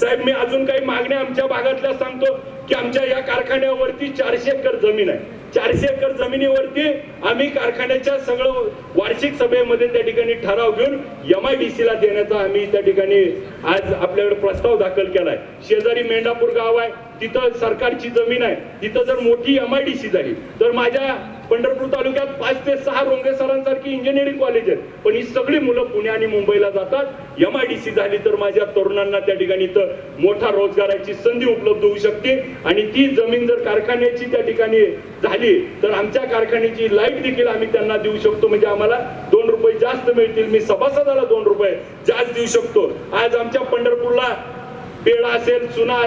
साहेब मी अजून काही मागण्या आमच्या भागातल्या सांगतो की आमच्या या कारखान्यावरती चारशे एकर जमीन आहे. चारशे एकर जमिनीवरती आम्ही कारखान्याच्या सगळं वार्षिक सभेमध्ये त्या ठिकाणी ठराव घेऊन एम आय डी सी ला देण्याचा आम्ही त्या ठिकाणी आज आपल्याकडे प्रस्ताव दाखल केलाय. शेजारी मेंढापूर गाव आहे तिथं सरकारची जमीन आहे. तिथं जर मोठी एम आय डी सी झाली तर माझ्या पंढरपूर तालुक्यात पाच ते सहा रोंगे सरांसारखी इंजिनिअरिंग कॉलेज आहेत. पण ही सगळी मुलं पुणे आणि मुंबईला जातात. एम आय डी सी झाली तर माझ्या तरुणांना त्या ठिकाणी तर मोठा रोजगाराची संधी उपलब्ध होऊ शकते. आणि ती जमीन जर कारखान्याची त्या ठिकाणी झाली तर आमच्या कारखान्याची लाइट देखील आम्ही त्यांना देऊ शकतो. म्हणजे आम्हाला दोन रुपये जास्त मिळतील. मी सभासदाला दोन रुपये जास्त देऊ शकतो. आज आमच्या पंढर पेढा असेल चुना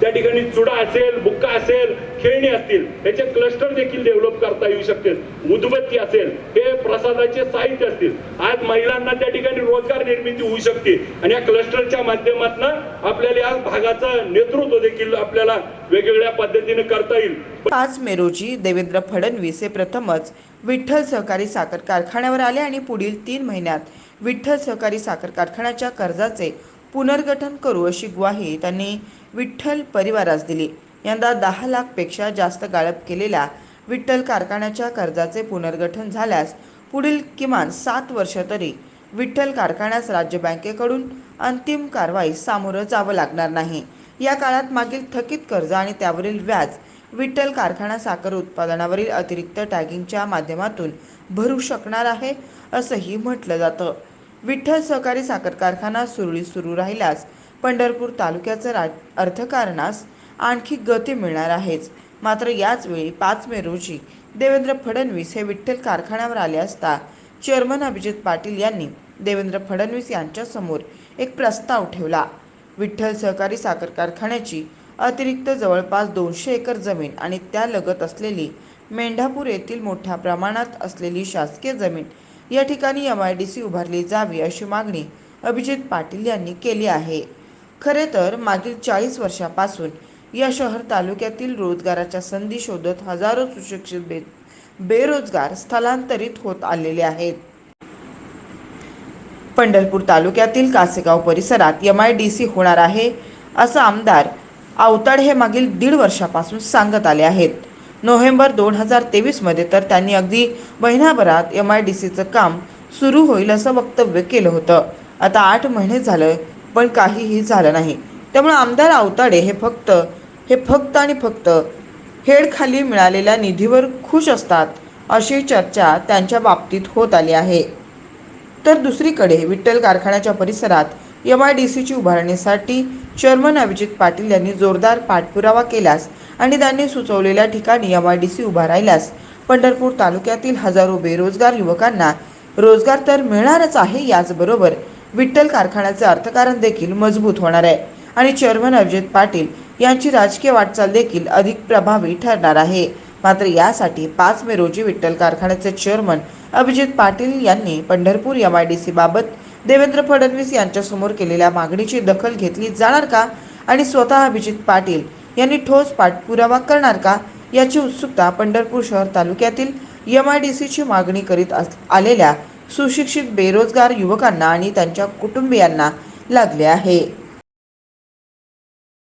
त्या ठिकाणी चुडा असेल बुक्का असेल खेळणी असतील त्याचे क्लस्टर देखील डेव्हलप करता येऊ शकते. उदबत्ती असेल हे प्रसादाचे साहित्य असतील. आज महिलांना त्या ठिकाणी रोजगार निर्मिती होऊ शकते. आणि या क्लस्टरच्या माध्यमातून आपल्याला या भागाचं नेतृत्व देखील आपल्याला वेगवेगळ्या पद्धतीने करता येईल. पाच मे रोजी देवेंद्र फडणवीस हे प्रथमच विठ्ठल सहकारी साखर कारखान्यावर आले आणि पुढील तीन महिन्यात विठ्ठल सहकारी साखर कारखान्याच्या कर्जाचे पुनर्गठन करू अशी ग्वाही त्यांनी विठ्ठल परिवारास दिली. यंदा दहा लाखपेक्षा जास्त गाळप केलेल्या विठ्ठल कारखान्याच्या कर्जाचे पुनर्गठन झाल्यास पुढील किमान सात वर्ष तरी विठ्ठल कारखान्यास राज्य बँकेकडून अंतिम कारवाई सामोरं जावं लागणार नाही. या काळात मागील थकीत कर्ज आणि त्यावरील व्याज विठ्ठल कारखाना साखर उत्पादनावरील अतिरिक्त टॅगिंगच्या माध्यमातून भरू शकणार आहे असंही म्हटलं जातं. विठ्ठल सहकारी साखर कारखाना सुरळीत सुरू राहिल्यास पंढरपूर तालुक्याचं राज अर्थकारणास आणखी गती मिळणार आहेच. मात्र याच वेळी पाच मे रोजी देवेंद्र फडणवीस हे विठ्ठल कारखान्यावर आले असता चेअरमन अभिजित पाटील यांनी देवेंद्र फडणवीस यांच्यासमोर एक प्रस्ताव ठेवला. विठ्ठल सहकारी साखर कारखान्याची अतिरिक्त जवळपास दोनशे एकर जमीन आणि त्यालगत असलेली मेंढापूर येथील मोठ्या प्रमाणात असलेली शासकीय जमीन या ठिकाणी एम आय डी सी उभारली जावी अशी मागणी अभिजित पाटील यांनी केली आहे. खरे तर मागील चाळीस वर्षापासून या शहर तालुक्यातील रोजगाराच्या संधी शोधत हजारो सुशिक्षित बे बेरोजगार स्थलांतरित होत आलेले आहेत. पंढरपूर तालुक्यातील कासेगाव परिसरात एम आय डी सी होणार आहे असं आमदार आवताड हे मागील दीड वर्षापासून सांगत आले आहेत. नोव्हेंबर दोन हजार तेवीसमध्ये तर त्यांनी अगदी महिनाभरात एम आय डी सीचं काम सुरू होईल असं वक्तव्य केलं होतं. आता आठ महिने झालं पण काहीही झालं नाही. त्यामुळे आमदार आवताडे हे फक्त हे फक्त आणि फक्त हेडखाली मिळालेल्या निधीवर खुश असतात अशी चर्चा त्यांच्या बाबतीत होत आली आहे. तर दुसरीकडे विठ्ठल कारखान्याच्या परिसरात एम आय डी सीची उभारणीसाठी चेअरमन अभिजित पाटील यांनी जोरदार पाठपुरावा केल्यास आणि त्यांनी सुचवलेल्या ठिकाणी एम आय डी सी उभा राहिल्यास पंढरपूर तालुक्यातील हजारो बेरोजगार युवकांना रोजगार तर मिळणारच आहे याचबरोबर विठ्ठल कारखान्याचे अर्थकारण देखील मजबूत होणार आहे आणि चेअरमन अभिजित पाटील यांची राजकीय वाटचाल देखील अधिक प्रभावी ठरणार आहे. मात्र यासाठी पाच मे रोजी विठ्ठल कारखान्याचे चेअरमन अभिजित पाटील यांनी Pandharpur M I D C बाबत देवेंद्र फडणवीस यांच्यासमोर केलेल्या मागणीची दखल घेतली जाणार का? आणि स्वतः अभिजित पाटील यांनी ठोस पाठपुरावा करणार का याची उत्सुकता पंढरपूर शहर तालुक्यातील एम आय डी सीची मागणी करीत अस- आलेल्या सुशिक्षित बेरोजगार युवकांना आणि त्यांच्या कुटुंबियांना लागले आहे.